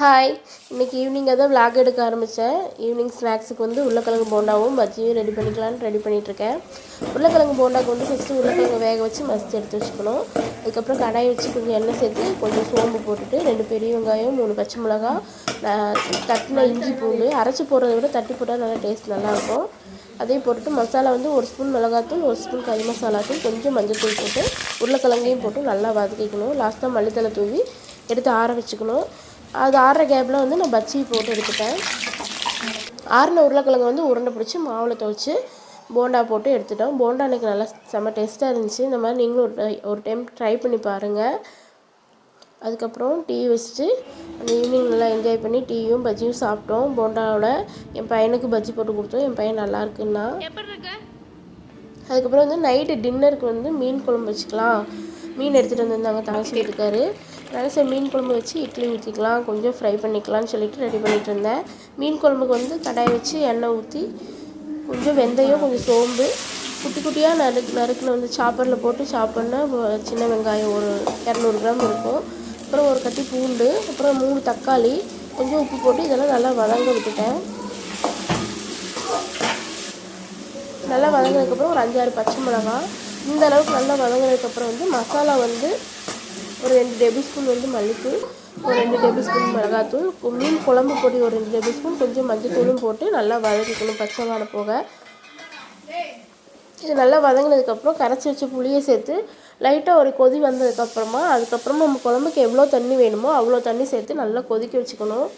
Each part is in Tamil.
ஹாய் இன்றைக்கி ஈவினிங்காக தான் விளாக் எடுக்க ஆரம்பித்தேன் ஈவினிங் ஸ்நாக்ஸுக்கு வந்து உருளைக்கிழங்கு போண்டாவும் பஜ்ஜியும் ரெடி பண்ணிக்கலான்னு ரெடி பண்ணிகிட்ருக்கேன் உருளைக்கிழங்கு போண்டாக்கு வந்து ஃபஸ்ட்டு உருளைக்கிழங்கு வேக வச்சு மசித்து எடுத்து வச்சுக்கணும். அதுக்கப்புறம் கடாய் வச்சு கொஞ்சம் எண்ணெய் சேர்த்து கொஞ்சம் சோம்பு போட்டுட்டு ரெண்டு பெரிய வெங்காயம் மூணு பச்சை மிளகா தட்டின இஞ்சி பூண்டு அரைச்சி போடுறத விட தட்டி போட்டால் நல்லா டேஸ்ட் நல்லாயிருக்கும். அதையும் போட்டுட்டு மசாலா வந்து ஒரு ஸ்பூன் மிளகாத்தூள் ஒரு ஸ்பூன் கறி மசாலாத்தும் கொஞ்சம் மஞ்சள் தூள் போட்டு உருளைக்கிழங்கையும் போட்டு நல்லா வதக்கிக்கணும். லாஸ்ட்டாக மல்லித்தலை தூவி எடுத்து ஆற வச்சுக்கணும். அது ஆறுற கேப்பில் வந்து நான் பச்சி போட்டு எடுத்துட்டேன். ஆறின உருளைக்கிழங்கு வந்து உருண்டை பிடிச்சி மாவில் துவைச்சி போண்டா போட்டு எடுத்துட்டோம். போண்டா எனக்கு நல்லா செம்ம டேஸ்ட்டாக இருந்துச்சு. இந்த மாதிரி நீங்களும் ஒரு ஒரு டைம் ட்ரை பண்ணி பாருங்கள் அதுக்கப்புறம் டீ வச்சுட்டு அந்த ஈவினிங் நல்லா என்ஜாய் பண்ணி டீயும் பஜ்ஜியும் சாப்பிட்டோம். போண்டாவோட என் பையனுக்கு பஜ்ஜி போட்டு கொடுத்தோம். என் பையன் நல்லா இருக்குன்னா. அதுக்கப்புறம் வந்து நைட்டு டின்னருக்கு வந்து மீன் குழம்பு வச்சுக்கலாம். மீன் எடுத்துகிட்டு வந்திருந்தாங்க தங்கச்சி வீட்டுக்காரு அதனால் சரி மீன் குழம்பு வச்சு இட்லி ஊற்றிக்கலாம் கொஞ்சம் ஃப்ரை பண்ணிக்கலாம்னு சொல்லிட்டு ரெடி பண்ணிகிட்டு இருந்தேன். மீன் குழம்புக்கு வந்து கடாயை வச்சு எண்ணெய் ஊற்றி கொஞ்சம் வெந்தயம் கொஞ்சம் சோம்பு குட்டி குட்டியாக நறுக்கு நறுக்குன்னு வந்து சாப்பரில் போட்டு சாப்பிட்னா சின்ன வெங்காயம் ஒரு இரநூறு கிராம் இருக்கும். அப்புறம் ஒரு கட்டி பூண்டு அப்புறம் மூணு தக்காளி கொஞ்சம் உப்பு போட்டு இதெல்லாம் நல்லா வதங்க விட்டுட்டேன். நல்லா வதங்கினதுக்கப்புறம் ஒரு அஞ்சாறு பச்சை மிளகாய். இந்த அளவுக்கு நல்லா வதங்கினதுக்கப்புறம் வந்து மசாலா வந்து ஒரு ரெண்டு டேபிள் ஸ்பூன் வந்து மல்லித்தூள் ஒரு ரெண்டு டேபிள் ஸ்பூன் மிளகாத்தூள் மீன் குழம்பு பொடி ஒரு ரெண்டு டேபிள் ஸ்பூன் கொஞ்சம் மஞ்சத்தூளும் போட்டு நல்லா வதக்கிக்கணும் பச்சை வாடை போக. இது நல்லா வதங்கினதுக்கப்புறம் கரைச்சி வச்ச புளியை சேர்த்து லைட்டாக ஒரு கொதி வந்ததுக்கப்புறமா அதுக்கப்புறமா நம்ம குழம்புக்கு எவ்வளோ தண்ணி வேணுமோ அவ்வளோ தண்ணி சேர்த்து நல்லா கொதிக்க வச்சுக்கணும்.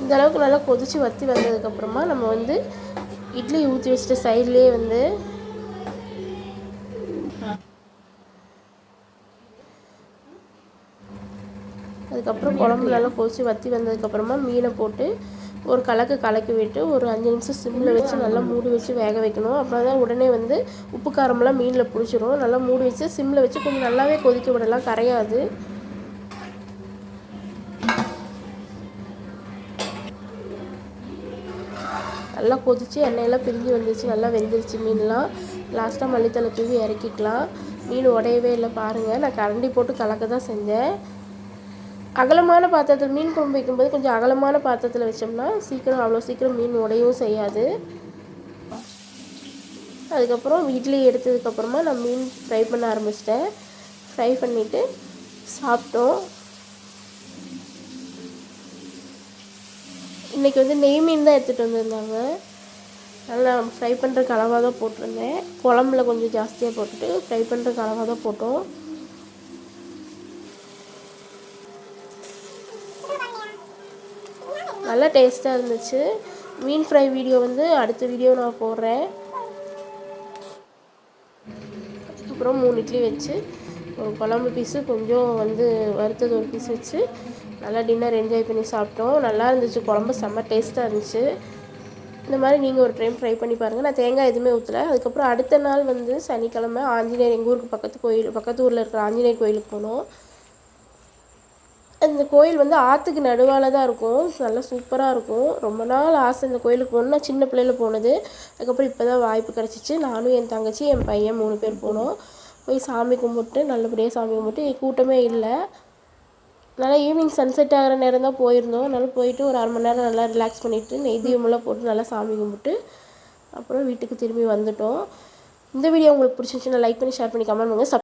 இந்த அளவுக்கு நல்லா கொதித்து வற்றி வந்ததுக்கப்புறமா நம்ம வந்து இட்லி ஊற்றி வச்சுட்டு சைட்லேயே வந்து அதுக்கப்புறம் குழம்பு நல்லா வற்றி வந்ததுக்கப்புறமா மீனை போட்டு ஒரு கலக்கு கலக்கி விட்டு ஒரு அஞ்சு நிமிஷம் சிம்மில் வச்சு நல்லா மூடி வச்சு வேக வைக்கணும். அப்புறம் தான் உடனே வந்து உப்பு காரமெல்லாம் மீனில் பிடிச்சிரும். நல்லா மூடி வச்சு சிம்மில் வச்சு கொஞ்சம் நல்லாவே கொதிக்க விடலாம். கரையாது. நல்லா கொதித்து எண்ணெயெல்லாம் பிரிஞ்சு வந்துருச்சு நல்லா வெந்துருச்சு மீன்லாம். லாஸ்ட்டாக மல்லித்தலை தூவி இறக்கிக்கலாம். மீன் உடையவே இல்லை பாருங்கள் நான் கரண்டி போட்டு கலக்க தான் செஞ்சேன். அகலமான பாத்திரத்தில் மீன் குழம்பு வைக்கும்போது கொஞ்சம் அகலமான பாத்திரத்தில் வச்சோம்னா சீக்கிரம் அவ்வளோ சீக்கிரம் மீன் உடையவும் செய்யாது. அதுக்கப்புறம் இட்லி எடுத்ததுக்கப்புறமா நான் மீன் ஃப்ரை பண்ண ஆரம்பிச்சிட்டேன். ஃப்ரை பண்ணிவிட்டு சாப்பிட்டோம். இன்றைக்கி வந்து நெய் மீன் தான் எடுத்துகிட்டு வந்திருந்தாங்க. நல்லா ஃப்ரை பண்ணுறக்கு அளவாக தான் போட்டிருந்தேன். குழம்புல கொஞ்சம் ஜாஸ்தியாக போட்டுட்டு ஃப்ரை பண்ணுறக்கு அளவாக தான் போட்டோம். நல்லா டேஸ்ட்டாக இருந்துச்சு. மீன் ஃப்ரை வீடியோ வந்து அடுத்த வீடியோ நான் போடுறேன். அப்புறம் மூணு இட்லி வச்சு குழம்பு பீஸு கொஞ்சம் வந்து வறுத்தது ஒரு பீஸ் வச்சு நல்லா டின்னர் என்ஜாய் பண்ணி சாப்பிட்டோம். நல்லா இருந்துச்சு. குழம்பு செம்ம டேஸ்ட்டாக இருந்துச்சு. இந்த மாதிரி நீங்கள் ஒரு டைம் ட்ரை பண்ணி பாருங்கள் நான் தேங்காய் எதுவுமே ஊற்றலை அதுக்கப்புறம் அடுத்த நாள் வந்து சனிக்கிழமை ஆஞ்சநேயர் எங்கள் ஊருக்கு பக்கத்து கோயில் பக்கத்து ஊரில் இருக்கிற ஆஞ்சநேயர் கோயிலுக்கு போனோம். அந்த கோயில் வந்து ஆற்றுக்கு நடுவால் தான் இருக்கும். நல்லா சூப்பராக இருக்கும். ரொம்ப நாள் ஆசை இந்த கோயிலுக்கு போகணும் நான் சின்ன பிள்ளையில் போனது. அதுக்கப்புறம் இப்போ தான் வாய்ப்பு கிடச்சிச்சு. நானும் என் தங்கச்சி என் பையன் மூணு பேர் போனோம். போய் சாமி கும்பிட்டு நல்லபடியாக சாமி கும்பிட்டு கூட்டமே இல்லை. நல்லா ஈவினிங் சன்செட் ஆகிற நேரம் தான் போயிருந்தோம். அதனால் போயிட்டு ஒரு அரை மணி நேரம் நல்லா ரிலாக்ஸ் பண்ணிவிட்டு நெய் தீபமெல்லாம் போட்டு நல்லா சாமி கும்பிட்டு அப்புறம் வீட்டுக்கு திரும்பி வந்துட்டோம். இந்த வீடியோ உங்களுக்கு பிடிச்சிருந்துச்சுன்னா லைக் பண்ணி ஷேர் பண்ணி கமெண்ட் பண்ணுங்கள்